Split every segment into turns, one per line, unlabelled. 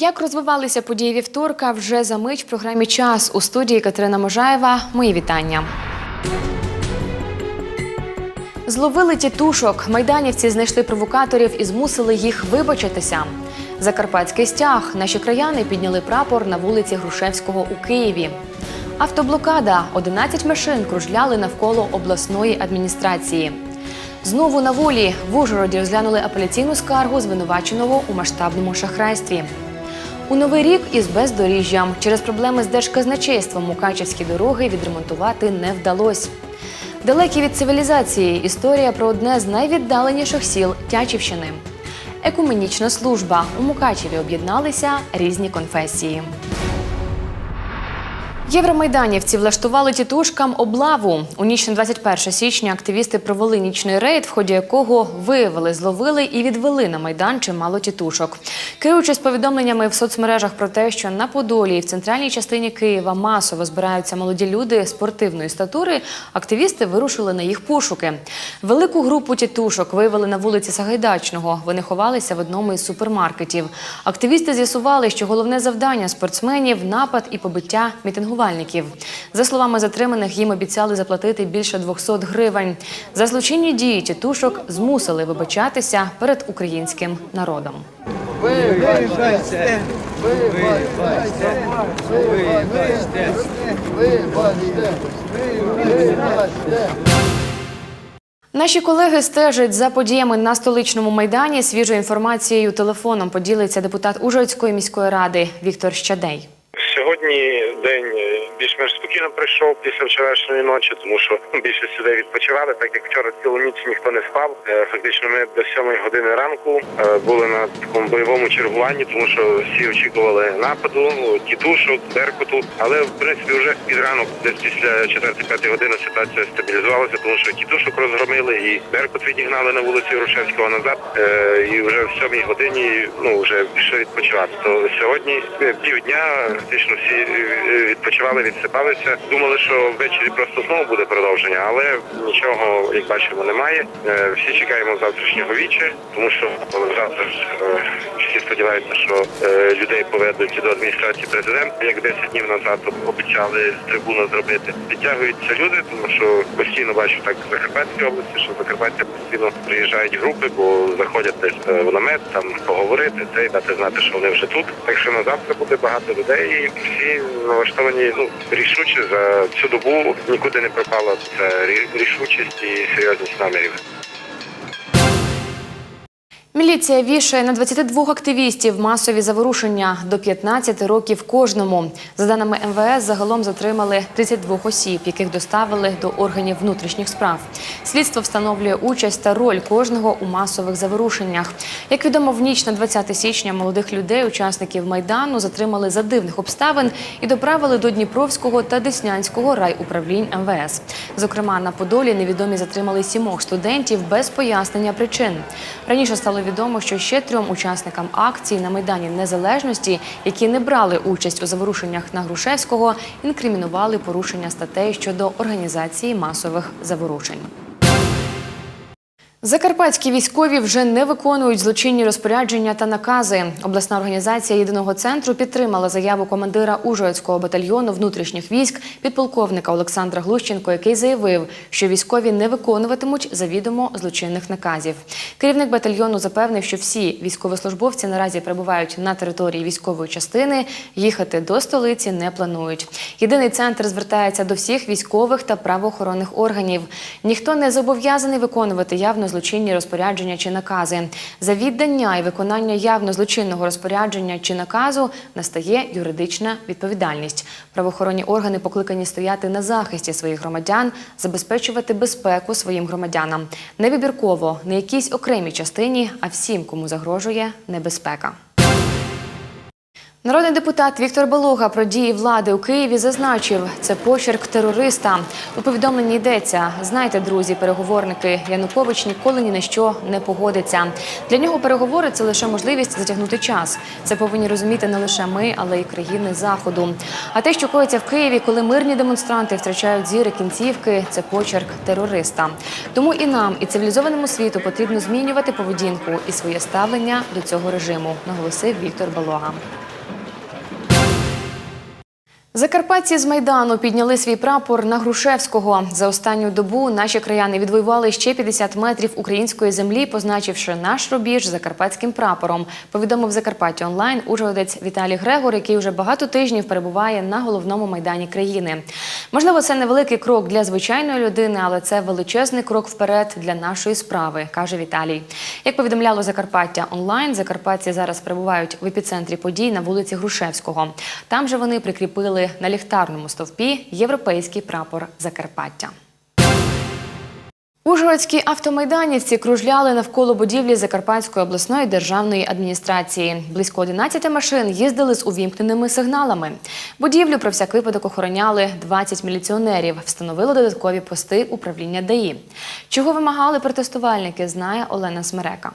Як розвивалися події вівторка вже за мить в програмі Час у студії Катерина Можаєва. Мої вітання. Зловили тітушок. Майданівці знайшли провокаторів і змусили їх вибачитися. Закарпатський стяг. Наші краяни підняли прапор на вулиці Грушевського у Києві. Автоблокада. 11 машин кружляли навколо обласної адміністрації. Знову на волі в Ужгороді розглянули апеляційну скаргу звинуваченого у масштабному шахрайстві. У новий рік із бездоріжжям через проблеми з держказначейством мукачівські дороги відремонтувати не вдалося. Далекі від цивілізації історія про одне з найвіддаленіших сіл Тячівщини. Екуменічна служба у Мукачеві об'єдналися різні конфесії. Євромайданівці влаштували тітушкам облаву. У ніч на 21 січня активісти провели нічний рейд, в ході якого виявили, зловили і відвели на майдан чимало тітушок. Керуючись повідомленнями в соцмережах про те, що на Подолі і в центральній частині Києва масово збираються молоді люди спортивної статури, активісти вирушили на їх пошуки. Велику групу тітушок виявили на вулиці Сагайдачного. Вони ховалися в одному із супермаркетів. Активісти з'ясували, що головне завдання спортсменів напад і побиття мітингувальників. За словами затриманих, їм обіцяли заплатити більше 200 гривень. За злочинні дії тітушок змусили вибачатися перед українським народом. Наші колеги стежать за подіями на столичному майдані. Свіжою інформацією телефоном поділиться депутат Ужгородської міської ради Віктор Щадей.
Сьогодні день е, більш-менш спокійно пройшов після вчорашньої ночі, тому що більшість людей відпочивали, так як вчора цілу ніч ніхто не спав. Е, Фактично, ми до сьомої години ранку е, були на такому бойовому чергуванні, тому що всі очікували нападу, тітушок, беркуту. Але в принципі вже під ранок, десь після 4-5 години ситуація стабілізувалася, тому що тітушок розгромили і беркут відігнали на вулиці Грушевського назад. Е, І вже в сьомій годині ну вже пішли відпочивати. То сьогодні півдня фактично всі відпочивали, відсипалися. Думали, що ввечері просто знову буде продовження, але нічого, як бачимо, немає. Е, Всі чекаємо завтрашнього віче, тому що завтра е, всі сподіваються, що е, людей поведуть до адміністрації президента, як 10 днів назад обіцяли з трибуни зробити. Підтягуються люди, тому що постійно бачу так в Закарпатській області, що в Закарпаття постійно приїжджають групи, бо заходять десь в намет, там поговорити, це і дати знати, що вони вже тут. Так що на завтра буде багато людей, і всі налаштовані ну рішуче за цю добу нікуди не пропала рі- рішучість і серйозність намірів.
Міліція вішає на 22 активістів масові заворушення до 15 років кожному. За даними МВС, загалом затримали 32 осіб, яких доставили до органів внутрішніх справ. Слідство встановлює участь та роль кожного у масових заворушеннях. Як відомо, в ніч на 20 січня молодих людей, учасників майдану, затримали за дивних обставин і доправили до Дніпровського та Деснянського райуправлінь МВС. Зокрема, на Подолі невідомі затримали сімох студентів без пояснення причин. Раніше стало відомо, що ще трьом учасникам акції на Майдані Незалежності, які не брали участь у заворушеннях на Грушевського, інкримінували порушення статей щодо організації масових заворушень. Закарпатські військові вже не виконують злочинні розпорядження та накази. Обласна організація єдиного центру підтримала заяву командира Ужгородського батальйону внутрішніх військ підполковника Олександра Глущенко, який заявив, що військові не виконуватимуть завідомо злочинних наказів. Керівник батальйону запевнив, що всі військовослужбовці наразі перебувають на території військової частини. Їхати до столиці не планують. Єдиний центр звертається до всіх військових та правоохоронних органів. Ніхто не зобов'язаний виконувати явно злочинні розпорядження чи накази. За віддання і виконання явно злочинного розпорядження чи наказу настає юридична відповідальність. Правоохоронні органи покликані стояти на захисті своїх громадян, забезпечувати безпеку своїм громадянам. Не вибірково, не якійсь окремій частині, а всім, кому загрожує небезпека. Народний депутат Віктор Балога про дії влади у Києві зазначив, це почерк терориста. У повідомленні йдеться: знаєте, друзі, переговорники Янукович ніколи ні на що не погодиться. Для нього переговори це лише можливість затягнути час. Це повинні розуміти не лише ми, але й країни заходу. А те, що коїться в Києві, коли мирні демонстранти втрачають зіри кінцівки, це почерк терориста. Тому і нам, і цивілізованому світу потрібно змінювати поведінку і своє ставлення до цього режиму, наголосив Віктор Балога. Закарпатці з Майдану підняли свій прапор на Грушевського. За останню добу наші краяни відвоювали ще 50 метрів української землі, позначивши наш рубіж закарпатським прапором. Повідомив Закарпаття онлайн ужгородець Віталій Грегор, який вже багато тижнів перебуває на головному майдані країни. Можливо, це невеликий крок для звичайної людини, але це величезний крок вперед для нашої справи, каже Віталій. Як повідомляло Закарпаття онлайн, закарпатці зараз перебувають в епіцентрі подій на вулиці Грушевського. Там же вони прикріпили на ліхтарному стовпі європейський прапор Закарпаття. Ужгородські автомайданівці кружляли навколо будівлі Закарпатської обласної державної адміністрації. Близько 11 машин їздили з увімкненими сигналами. Будівлю про всяк випадок охороняли 20 міліціонерів, встановили додаткові пости управління ДАІ. Чого вимагали протестувальники, знає Олена Смерека.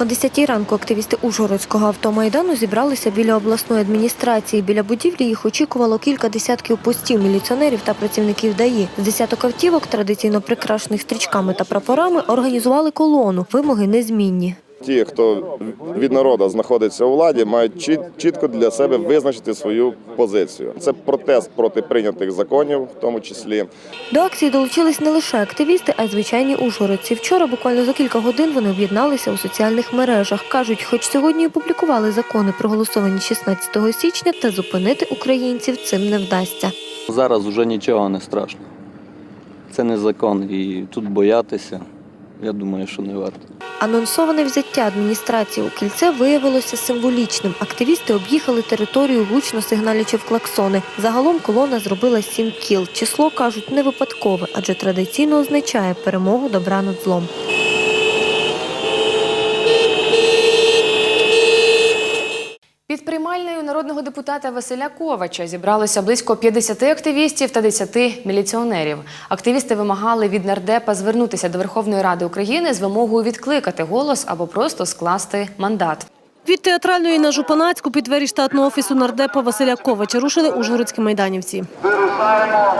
О 10 ранку активісти Ужгородського автомайдану зібралися біля обласної адміністрації. Біля будівлі їх очікувало кілька десятків постів міліціонерів та працівників ДАІ. З десяток автівок, традиційно прикрашених стрічками та прапорами, організували колону. Вимоги незмінні.
Ті, хто від народу знаходиться у владі, мають чітко для себе визначити свою позицію. Це протест проти прийнятих законів, в тому числі.
До акції долучились не лише активісти, а й звичайні ужгородці. Вчора, буквально за кілька годин, вони об'єдналися у соціальних мережах. кажуть, хоч сьогодні і опублікували закони, проголосовані 16 січня, та зупинити українців цим не вдасться.
Зараз вже нічого не страшно. Це не закон, і тут боятися, я думаю, що не варто.
Анонсоване взяття адміністрації у кільце виявилося символічним. Активісти об'їхали територію, гучно сигналячи в клаксони. Загалом колона зробила сім кіл. Число кажуть не випадкове, адже традиційно означає перемогу добра над злом.
Під приймальною народного депутата Василя Ковача зібралося близько 50 активістів та 10 міліціонерів. Активісти вимагали від нардепа звернутися до Верховної Ради України з вимогою відкликати голос або просто скласти мандат.
Від театральної на Жупанацьку під двері штатного офісу нардепа Василя Ковача рушили ужгородські майданівці.
вирушаємо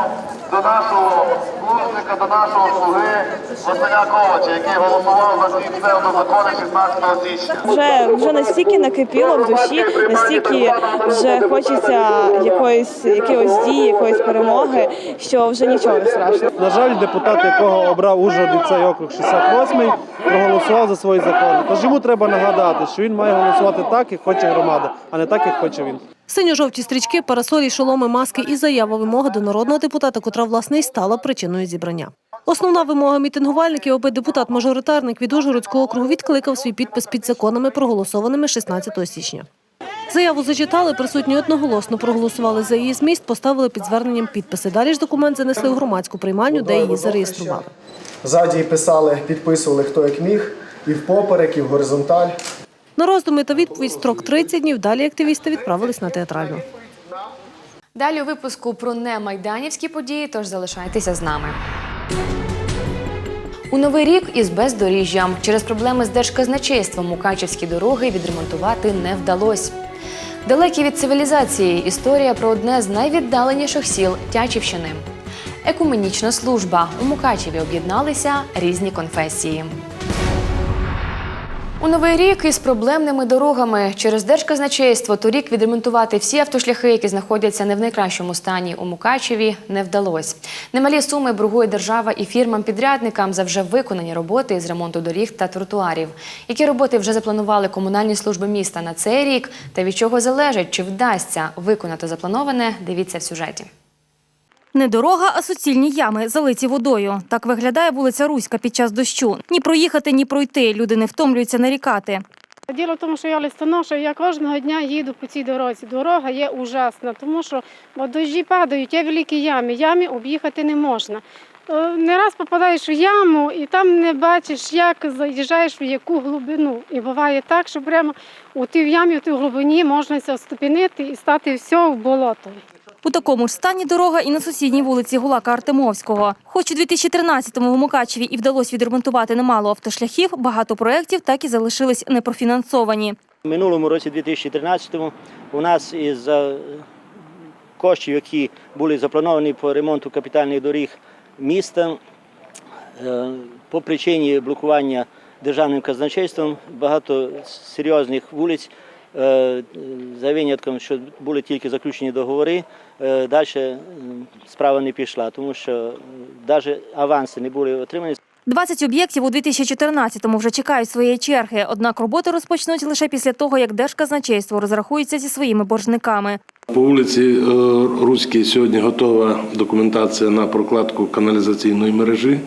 до нашого служника, до нашого слуги Василя Ковача, який голосував за ці псевдозакони 16 січня.
вже вже настільки накипіло в душі, настільки вже хочеться якоїсь якоїсь дії, якоїсь перемоги, що вже нічого не страшно.
На жаль, депутат, якого обрав Ужгород цей округ 68-й, проголосував за свої закони. Тож йому треба нагадати, що він має голосувати так, як хоче громада, а не так, як хоче він.
Синьо-жовті стрічки, парасолі, шоломи, маски і заява вимоги до народного депутата, котра власне й стала причиною зібрання. Основна вимога мітингувальників, аби депутат-мажоритарник від Ужгородського округу відкликав свій підпис під законами, проголосованими 16 січня. Заяву зачитали, присутні одноголосно проголосували за її зміст, поставили під зверненням підписи. Далі ж документ занесли у громадську приймальню, де її зареєстрували.
Ззаді писали, підписували хто як міг, і впоперек, і в горизонталь.
На роздуми та відповідь строк 30 днів. Далі активісти відправились на театральну.
Далі у випуску про немайданівські події, тож залишайтеся з нами. У новий рік із бездоріжжям через проблеми з держказначейством мукачівські дороги відремонтувати не вдалося. Далекі від цивілізації історія про одне з найвіддаленіших сіл Тячівщини. Екуменічна служба у Мукачеві об'єдналися різні конфесії. У новий рік із проблемними дорогами через держказначейство торік відремонтувати всі автошляхи, які знаходяться не в найкращому стані у Мукачеві, не вдалося. Немалі суми боргує держава і фірмам-підрядникам за вже виконані роботи із ремонту доріг та тротуарів. Які роботи вже запланували комунальні служби міста на цей рік, та від чого залежить, чи вдасться виконати заплановане, дивіться в сюжеті.
Не дорога, а суцільні ями, залиті водою. Так виглядає вулиця Руська під час дощу. Ні проїхати, ні пройти. Люди не втомлюються нарікати.
Діло в тому, що я листоноша, я кожного дня їду по цій дорозі. Дорога є ужасна, тому що дощі падають, є великі ями, ями об'їхати не можна. Е, Не раз попадаєш в яму і там не бачиш, як заїжджаєш в яку глибину. І буває так, що прямо у тій ямі, у тій глибині можна оступінити і стати все в болото.
У такому ж стані дорога і на сусідній вулиці Гулака Артемовського. Хоч у 2013-му в Мукачеві і вдалося відремонтувати немало автошляхів, багато проєктів так і залишились непрофінансовані.
У минулому році, 2013-му, у нас із е, коштів, які були заплановані по ремонту капітальних доріг міста, е, по причині блокування державним казначейством багато серйозних вулиць За винятком, що були тільки заключені договори, далі справа не пішла, тому що навіть аванси не були отримані.
20 об'єктів у 2014-му вже чекають своєї черги. Однак роботи розпочнуть лише після того, як Держказначейство розрахується зі своїми боржниками.
По вулиці е, Руській сьогодні готова документація на прокладку каналізаційної мережі,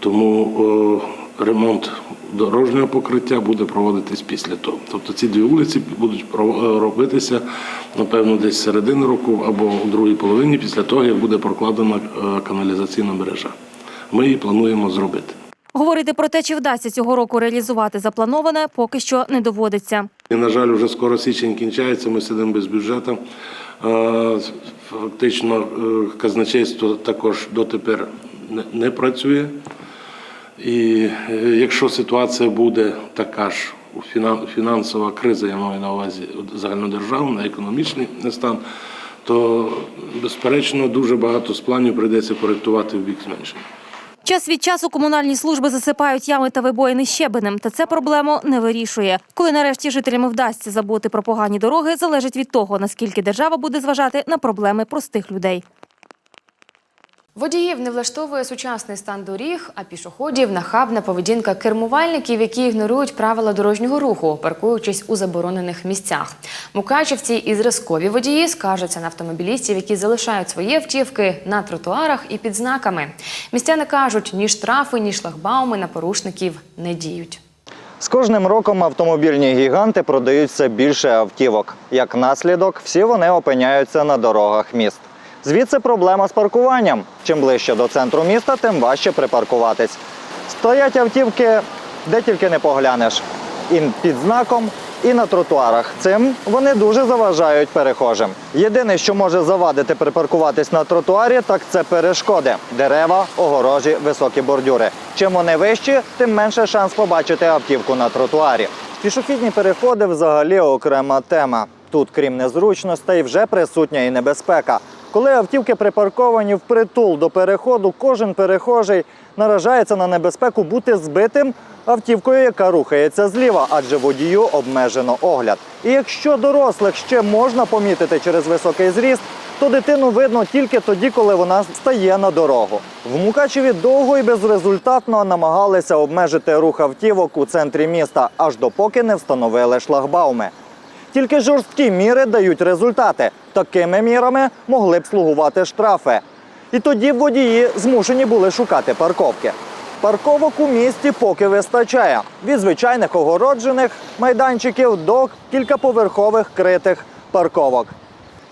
тому е, ремонт дорожнього покриття буде проводитись після того. Тобто ці дві вулиці будуть е, робитися, напевно, десь середини року або у другій половині після того, як буде прокладена е, каналізаційна мережа. Ми її плануємо зробити.
Говорити про те, чи вдасться цього року реалізувати заплановане, поки що не доводиться.
І, на жаль, вже скоро січень кінчається, ми сидимо без бюджету. Е, Фактично, казначейство також дотепер не працює. І е, якщо ситуація буде така ж фінансова криза, я маю на увазі загальнодержавна, економічний стан, то безперечно дуже багато з планів прийдеться коректувати в бік зменшення.
Час від часу комунальні служби засипають ями та вибоїни щебенем, та це проблему не вирішує. Коли нарешті жителям вдасться забути про погані дороги, залежить від того, наскільки держава буде зважати на проблеми простих людей.
Водіїв не влаштовує сучасний стан доріг, а пішоходів нахабна поведінка кермувальників, які ігнорують правила дорожнього руху, паркуючись у заборонених місцях. Мукачівці і зразкові водії скаржаться на автомобілістів, які залишають свої автівки на тротуарах і під знаками. Містяни кажуть, ні штрафи, ні шлагбауми на порушників не діють.
З кожним роком автомобільні гіганти продають все більше автівок. Як наслідок, всі вони опиняються на дорогах міст. Звідси проблема з паркуванням. Чим ближче до центру міста, тим важче припаркуватись. Стоять автівки, де тільки не поглянеш. І під знаком, і на тротуарах. Цим вони дуже заважають перехожим. Єдине, що може завадити припаркуватись на тротуарі, так це перешкоди: дерева, огорожі, високі бордюри. Чим вони вищі, тим менше шанс побачити автівку на тротуарі. Пішохідні переходи взагалі окрема тема. Тут, крім незручностей, вже присутня і небезпека. Коли автівки припарковані впритул до переходу, кожен перехожий наражається на небезпеку бути збитим автівкою, яка рухається зліва, адже водію обмежено огляд. І якщо дорослих ще можна помітити через високий зріст, то дитину видно тільки тоді, коли вона стає на дорогу. В Мукачеві довго і безрезультатно намагалися обмежити рух автівок у центрі міста, аж допоки не встановили шлагбауми. Тільки жорсткі міри дають результати. Такими мірами могли б слугувати штрафи. І тоді водії змушені були шукати парковки. Парковок у місті поки вистачає від звичайних огороджених майданчиків до кількаповерхових критих парковок.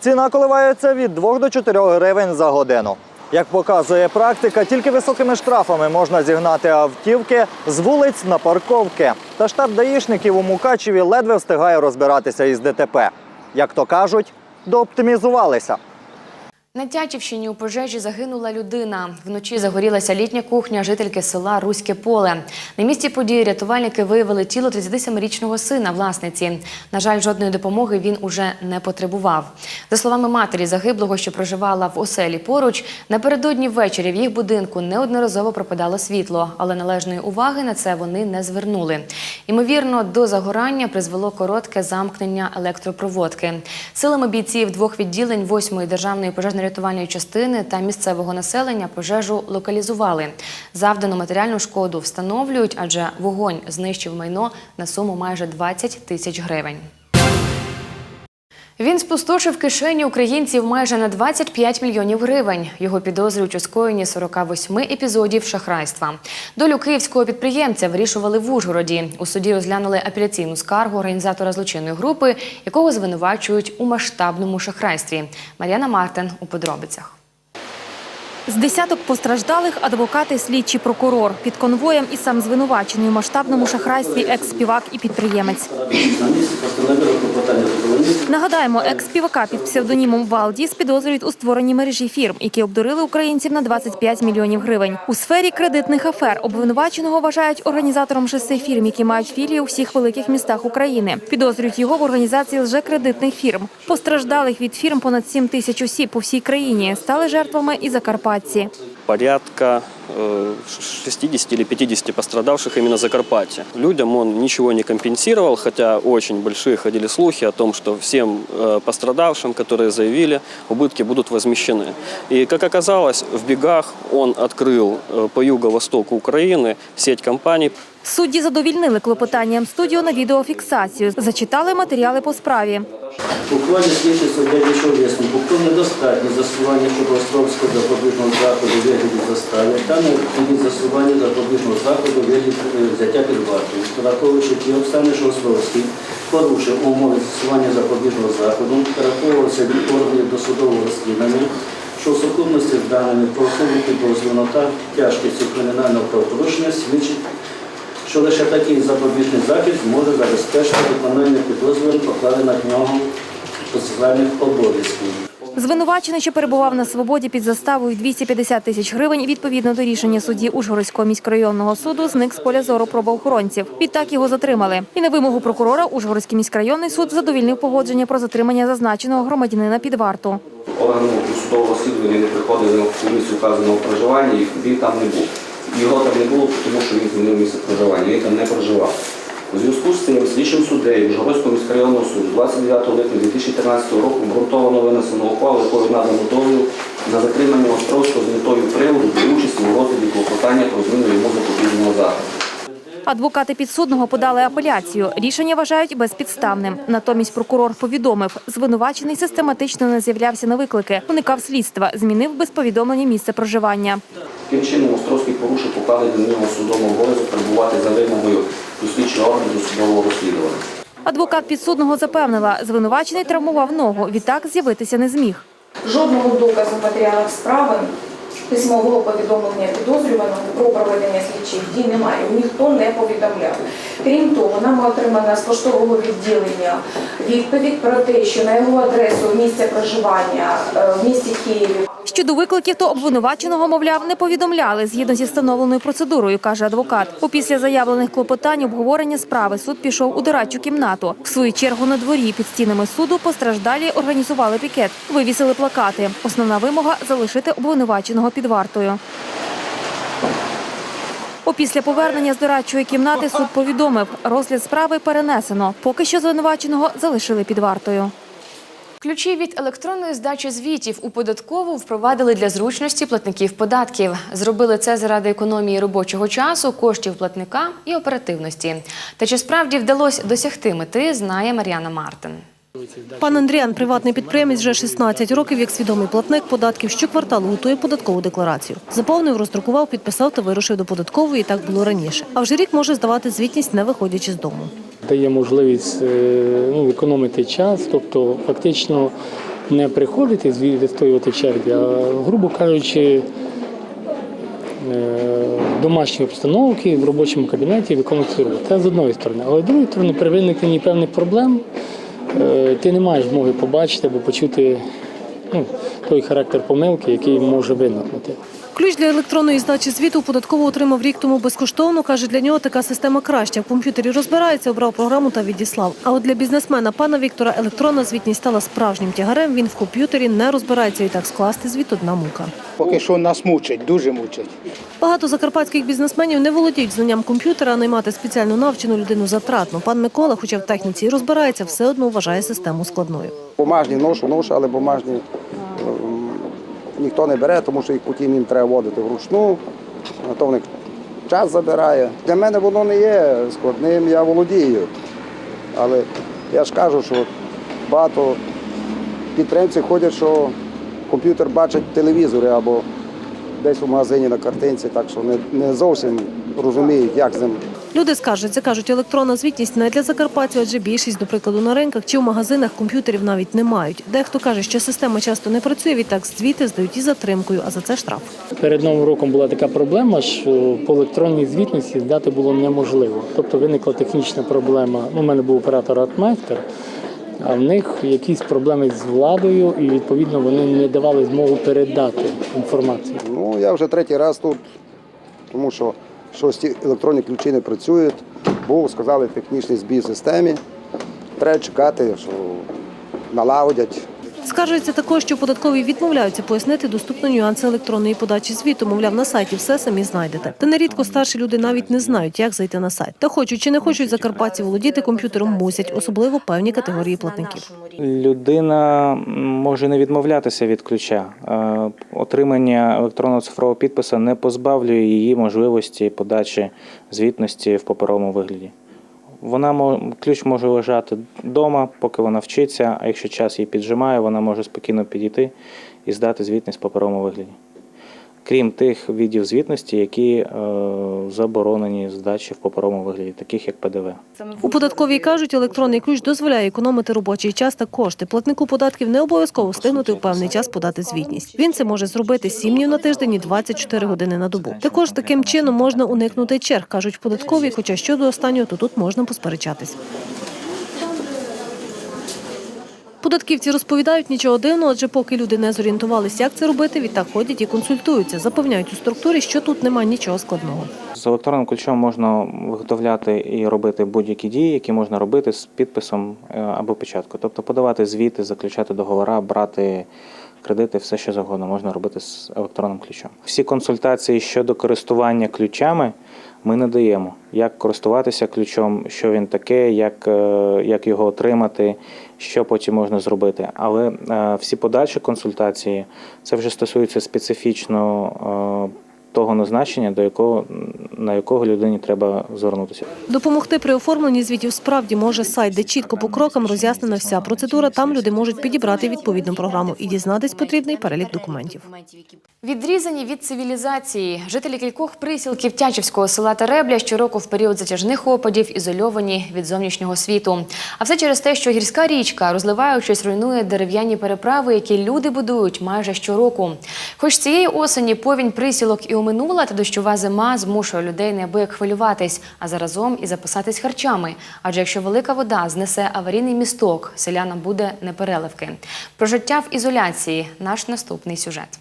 Ціна коливається від 2 до 4 гривень за годину. Як показує практика, тільки високими штрафами можна зігнати автівки з вулиць на парковки. Та штаб даїшників у Мукачеві ледве встигає розбиратися із ДТП. Як то кажуть, дооптимізувалися.
На Тячівщині у пожежі загинула людина. Вночі загорілася літня кухня жительки села Руське поле. На місці події рятувальники виявили тіло 37-річного сина власниці. На жаль, жодної допомоги він уже не потребував. За словами матері загиблого, що проживала в оселі поруч, напередодні ввечері в їх будинку неодноразово пропадало світло, але належної уваги на це вони не звернули. Ймовірно, до загорання призвело коротке замкнення електропроводки. Силами бійців двох відділень 8-ї державної пожежно-рятувальної частини та місцевого населення пожежу локалізували. Завдану матеріальну шкоду встановлюють, адже вогонь знищив майно на суму майже 20 тисяч гривень. Він спустошив кишені українців майже на 25 мільйонів гривень. Його підозрюють у скоєнні 48 епізодів шахрайства. Долю київського підприємця вирішували в Ужгороді. У суді розглянули апеляційну скаргу організатора злочинної групи, якого звинувачують у масштабному шахрайстві. Мар'яна Мартин у подробицях.
З десяток постраждалих адвокати, слідчий прокурор під конвоєм і сам звинувачений у масштабному шахрайстві екс-співак і підприємець. Нагадаємо, екс-співака під псевдонімом Валдіс підозрюють у створенні мережі фірм, які обдурили українців на 25 мільйонів гривень. У сфері кредитних афер обвинуваченого вважають організатором шести фірм, які мають філії у всіх великих містах України. Підозрюють його в організації лжекредитних фірм. Постраждалих від фірм понад 7 тисяч осіб по всій країні стали жертвами і закарпатці.
порядка э, 60 или 50 пострадавших именно Закарпатья. Людям он ничего не компенсировал, хотя очень большие ходили слухи о том, что всем э, пострадавшим, которые заявили, убытки будут возмещены. И, как оказалось, в бегах он открыл э, по юго-востоку Украины сеть компаний,
Судді задовільнили клопотанням студіо на відеофіксацію, зачитали матеріали по справі.
Ухвалі слідчі суддя дійшов висновку про недостатність застосування Чубостровського запобіжного заходу вигляді застави та необхідність застосування запобіжного заходу вигляді е, взяття під вартою. Враховуючи ті обставини, що порушив умови застосування запобіжного заходу, переховувався від органів досудового розслідування, що в сукупності з даними про особу підозрюваного та тяжкістю кримінального правопорушення свідчить що лише такий запобіжний захід зможе забезпечити виконання підозрювань, покладених на нього процесуальних обов'язків.
Звинувачений, що перебував на свободі під заставою 250 тисяч гривень, відповідно до рішення судді Ужгородського міськрайонного суду, зник з поля зору правоохоронців. Відтак його затримали. І на вимогу прокурора Ужгородський міськрайонний суд задовільнив погодження про затримання зазначеного громадянина під варту.
Органи судового розслідування не приходили на комісію вказаного проживання, і він там не був. Його там не було, тому що він змінив місце проживання, він там не проживав. У зв'язку з цим слідчим суддею Ужгородського міськрайонного суду 29 липня 2013 року обґрунтовано винесено ухвалу, якою надано дозвіл на затримання Островського з метою приводу для участі у розгляді клопотання про зміну йому запобіжного заходу.
Адвокати підсудного подали апеляцію. Рішення вважають безпідставним. Натомість прокурор повідомив, звинувачений систематично не з'являвся на виклики, уникав слідства, змінив без повідомлення місце проживання.
Таким чином Островський порушив покладений на нього судовому обов'язок перебувати за вимогою до слідчого органу до судового розслідування.
Адвокат підсудного запевнила, звинувачений травмував ногу, відтак з'явитися не зміг.
Жодного доказу в матеріалах справи, письмового повідомлення підозрюваного про проведення слідчих дій немає. Ніхто не повідомляв. Крім того, нам отримана з поштового відділення відповідь про те, що на його адресу місця проживання е, в місті Києві
Щодо викликів, то обвинуваченого, мовляв, не повідомляли згідно зі встановленою процедурою, каже адвокат. Опісля заявлених клопотань обговорення справи суд пішов у дорадчу кімнату. В свою чергу на дворі під стінами суду постраждалі організували пікет, вивісили плакати. Основна вимога залишити обвинуваченого під вартою. Опісля повернення з дорадчої кімнати суд повідомив, розгляд справи перенесено. Поки що звинуваченого залишили під вартою.
Ключі від електронної здачі звітів у податкову впровадили для зручності платників податків. Зробили це заради економії робочого часу, коштів платника і оперативності. Та чи справді вдалося досягти мети, знає Мар'яна Мартин.
Пан Андріан, приватний підприємець, вже 16 років як свідомий платник податків щокварталу готує податкову декларацію. Заповнив, роздрукував, підписав та вирушив до податкової. і Так було раніше. А вже рік може здавати звітність, не виходячи з дому.
дає можливість е, ну, економити час, тобто фактично не приходити звідти вистоювати в черзі, а, грубо кажучи, е, в домашній обстановці, в робочому кабінеті виконувати роботу. Це з одної сторони. Але з другої сторони, при виникненні певних проблем ти не маєш змоги побачити або почути ну, той характер помилки, який може виникнути.
Ключ для електронної здачі звіту податково отримав рік тому безкоштовно. Каже, для нього така система краща. В комп'ютері розбирається, обрав програму та відіслав. А от для бізнесмена пана Віктора електронна звітність стала справжнім тягарем. Він в комп'ютері не розбирається і так скласти звіт одна мука.
Поки що нас мучать, дуже мучать.
Багато закарпатських бізнесменів не володіють знанням комп'ютера, а наймати спеціально навчену людину затратно. Пан Микола, хоча в техніці і розбирається, все одно вважає систему складною.
Бумажні ношу, ношу, але бумажні ніхто не бере, тому що їх потім їм треба вводити вручну, а то в них час забирає. Для мене воно не є складним, я володію. Але я ж кажу, що багато підприємців ходять, що комп'ютер бачать в телевізорі або десь у магазині на картинці, так що не, не зовсім розуміють, як з ним
Люди скаржаться, кажуть, електронна звітність не для закарпаття, адже більшість, до прикладу, на ринках чи в магазинах комп'ютерів навіть не мають. Дехто каже, що система часто не працює, відтак звіти здають із затримкою, а за це штраф.
Перед новим роком була така проблема, що по електронній звітності здати було неможливо. Тобто виникла технічна проблема. Ну, у мене був оператор Артмейстер, а в них якісь проблеми з владою, і відповідно вони не давали змогу передати інформацію.
Ну, я вже третій раз тут, тому що щось ті електронні ключі не працюють. Був, сказали, технічний збій в системі. Треба чекати, що налагодять.
Скаржується також, що податкові відмовляються пояснити доступно нюанси електронної подачі звіту. Мовляв, на сайті все самі знайдете. Та нерідко старші люди навіть не знають, як зайти на сайт. Та хочуть чи не хочуть закарпатці володіти комп'ютером, мусять, особливо певні категорії платників.
Людина може не відмовлятися від ключа. Е, Отримання електронного цифрового підпису не позбавлює її можливості подачі звітності в паперовому вигляді. Вона мо- ключ може лежати вдома, поки вона вчиться, а якщо час її піджимає, вона може спокійно підійти і здати звітність в паперовому вигляді. Крім тих видів звітності, які е, заборонені здачі в паперовому вигляді, таких як ПДВ.
У податковій кажуть, електронний ключ дозволяє економити робочий час та кошти. Платнику податків не обов'язково встигнути у певний час подати звітність. Він це може зробити 7 днів на тиждень і 24 години на добу. Також таким чином можна уникнути черг, кажуть в податковій, хоча щодо останнього, то тут можна посперечатись. Податківці розповідають нічого дивного, адже поки люди не зорієнтувалися, як це робити, відтак ходять і консультуються. Запевняють у структурі, що тут немає нічого складного.
З електронним ключом можна виготовляти і робити будь-які дії, які можна робити з підписом е, або печаткою. Тобто подавати звіти, заключати договори, брати кредити, все що завгодно можна робити з електронним ключом. Всі консультації щодо користування ключами ми надаємо. Як користуватися ключом, що він таке, як, е, як його отримати, що потім можна зробити. Але е, всі подальші консультації це вже стосується специфічно е, того назначення, до якого на якого людині треба звернутися.
Допомогти при оформленні звітів справді може сайт, де чітко по крокам роз'яснена вся процедура. Там люди можуть підібрати відповідну програму і дізнатись потрібний перелік документів.
Відрізані від цивілізації. Жителі кількох присілків Тячівського села Теребля щороку в період затяжних опадів ізольовані від зовнішнього світу. А все через те, що гірська річка, розливаючись, руйнує дерев'яні переправи, які люди будують майже щороку. Хоч цієї осені повінь присілок і оминула, та дощова зима змушує людей неабияк хвилюватись, а заразом і запасатись харчами. Адже якщо велика вода знесе аварійний місток, селянам буде непереливки. Про життя в ізоляції наш наступний сюжет.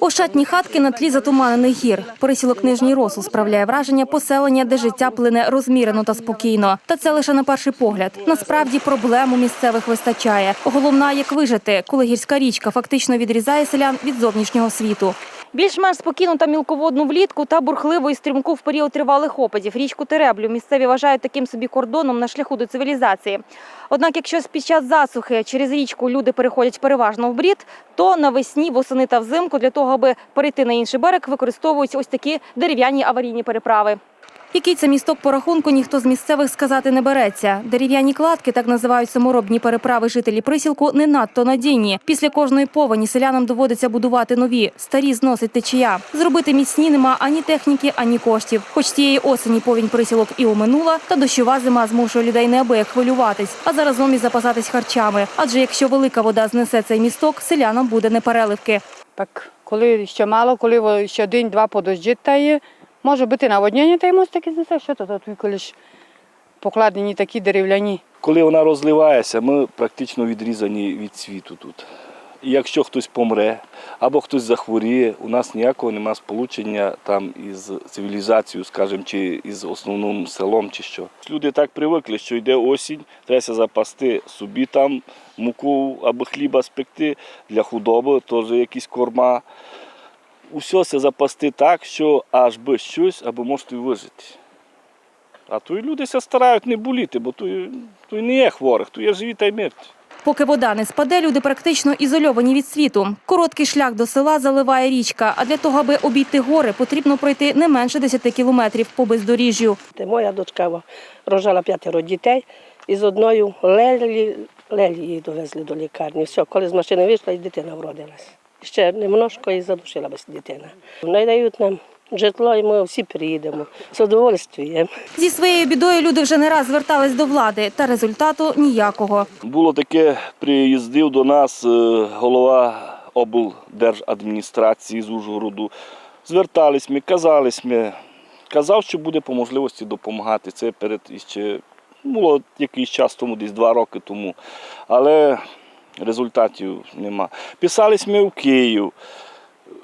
Ошатні хатки на тлі затуманених гір. Пересілок Нижній Росул справляє враження поселення, де життя плине розмірено та спокійно. Та це лише на перший погляд. Насправді проблем у місцевих вистачає. Головна як вижити, коли гірська річка фактично відрізає селян від зовнішнього світу. Більш-менш спокійну та мілководну влітку та бурхливу і стрімку в період тривалих опадів. Річку Тереблю місцеві вважають таким собі кордоном на шляху до цивілізації. Однак, якщо під час засухи через річку люди переходять переважно в брід, то навесні, восени та взимку для того, аби перейти на інший берег, використовують ось такі дерев'яні аварійні переправи. Який це місток по рахунку, ніхто з місцевих сказати не береться. Дерев'яні кладки, так називають саморобні переправи жителі присілку, не надто надійні. Після кожної повені селянам доводиться будувати нові. Старі зносить течія. Зробити міцні нема ані техніки, ані коштів. Хоч цієї осені повінь присілок і оминула, та дощова зима змушує людей неабияк хвилюватись, а заразом і запасатись харчами. Адже якщо велика вода знесе цей місток, селянам буде непереливки.
Так, коли ще мало, коли ще день-два є, може бути наводнення, та й мост таки знесе, що то тут коли покладені такі дерев'яні.
Коли вона розливається, ми практично відрізані від світу тут. І якщо хтось помре або хтось захворіє, у нас ніякого немає сполучення там із цивілізацією, скажімо, чи із основним селом, чи що. Люди так привикли, що йде осінь, треба запасти собі там муку або хліба спекти для худоби, теж якісь корма. Усе це запасти так, що аж би щось або можете вижити. А то й люди старають не боліти, бо то, й не є хворих, то є живі та й мертві.
Поки вода не спаде, люди практично ізольовані від світу. Короткий шлях до села заливає річка, а для того, аби обійти гори, потрібно пройти не менше 10 кілометрів по бездоріжжю.
Моя дочка рожала п'ятеро дітей і з одною лелі, лелі її довезли до лікарні. Все, коли з машини вийшла, і дитина вродилась. Ще немножко і задушилась дитина. Вони дають нам житло, і ми всі приїдемо з удовольствием.
Зі своєю бідою люди вже не раз звертались до влади, та результату ніякого.
Було таке, приїздив до нас е, голова облдержадміністрації з Ужгороду. Звертались ми, казались ми. Казав, що буде по можливості допомагати. Це перед іще було якийсь час тому, десь два роки тому. Але результатів нема. Писались ми в Київ.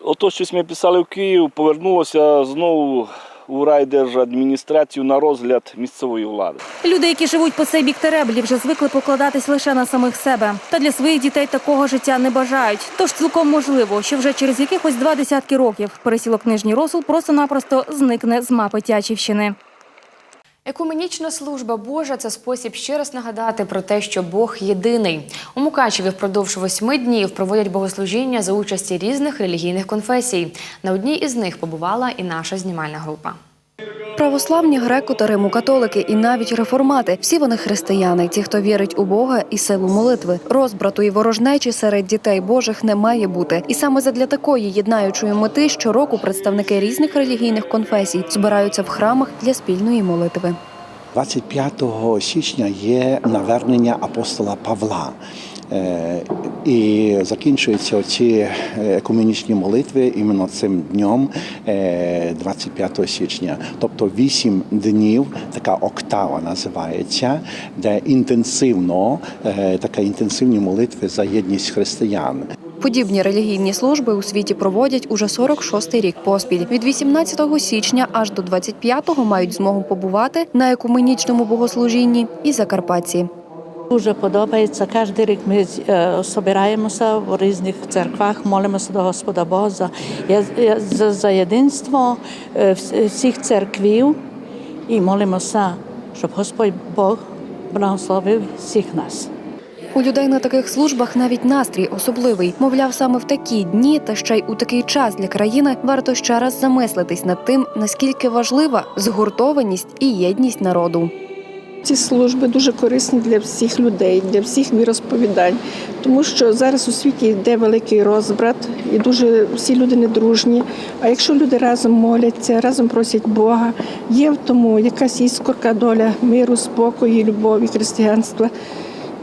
Ото щось ми писали в Київ, повернулося знову у райдержадміністрацію на розгляд місцевої влади.
Люди, які живуть по цей бік Тереблі, вже звикли покладатись лише на самих себе. Та для своїх дітей такого життя не бажають. Тож цілком можливо, що вже через якихось два десятки років пересілок Нижній Росул просто-напросто зникне з мапи Тячівщини.
Екуменічна служба Божа це спосіб ще раз нагадати про те, що Бог єдиний. У Мукачеві впродовж восьми днів проводять богослужіння за участі різних релігійних конфесій. На одній із них побувала і наша знімальна група.
Православні греко та римокатолики і навіть реформати всі вони християни, ті, хто вірить у Бога і силу молитви. Розбрату і ворожнечі серед дітей Божих не має бути. І саме задля такої єднаючої мети щороку представники різних релігійних конфесій збираються в храмах для спільної молитви.
25 січня є навернення апостола Павла. Е, І закінчуються ці екуменічні молитви іменно цим днем, е, 25 січня. Тобто вісім днів, така октава називається, де інтенсивно, е, така інтенсивні молитви за єдність християн.
Подібні релігійні служби у світі проводять уже 46-й рік поспіль. Від 18 січня аж до 25-го мають змогу побувати на екуменічному богослужінні і закарпатці.
Дуже подобається. Кожен рік ми е, збираємося в різних церквах, молимося до Господа Бога за, за, за єдинство е, всіх церквів і молимося, щоб Господь Бог благословив всіх нас.
У людей на таких службах навіть настрій особливий. Мовляв, саме в такі дні та ще й у такий час для країни варто ще раз замислитись над тим, наскільки важлива згуртованість і єдність народу.
Ці служби дуже корисні для всіх людей, для всіх віросповідань, тому що зараз у світі йде великий розбрат, і дуже всі люди недружні. А якщо люди разом моляться, разом просять Бога, є в тому якась іскорка доля миру, спокою, любові, християнства,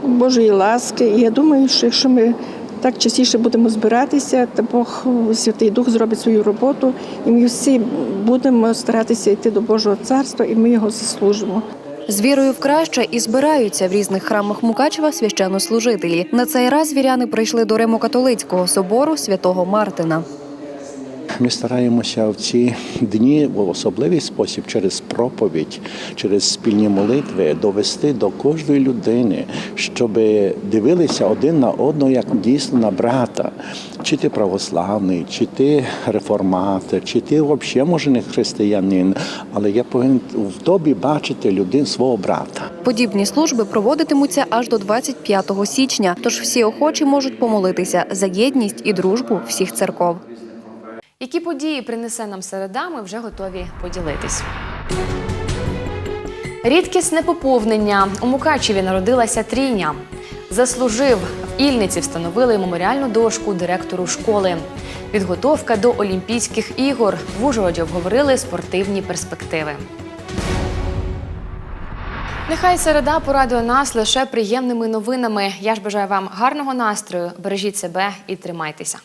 Божої ласки. І я думаю, що якщо ми так частіше будемо збиратися, то Бог Святий Дух зробить свою роботу, і ми всі будемо старатися йти до Божого царства, і ми його заслужимо.
З вірою в краще і збираються в різних храмах Мукачева священнослужителі. На цей раз віряни прийшли до Римо-католицького собору святого Мартина.
Ми стараємося в ці дні в особливий спосіб через проповідь, через спільні молитви довести до кожної людини, щоб дивилися один на одного як дійсно на брата. Чи ти православний, чи ти реформатор, чи ти взагалі може не християнин, але я повинен в тобі бачити людину свого брата.
Подібні служби проводитимуться аж до 25 січня, тож всі охочі можуть помолитися за єдність і дружбу всіх церков.
Які події принесе нам середа, ми вже готові поділитись. Рідкісне поповнення. У Мукачеві народилася трійня. Заслужив в Ільниці встановили меморіальну дошку директору школи. Підготовка до Олімпійських ігор. В Ужгороді обговорили спортивні перспективи. Нехай середа порадує нас лише приємними новинами. Я ж бажаю вам гарного настрою. Бережіть себе і тримайтеся.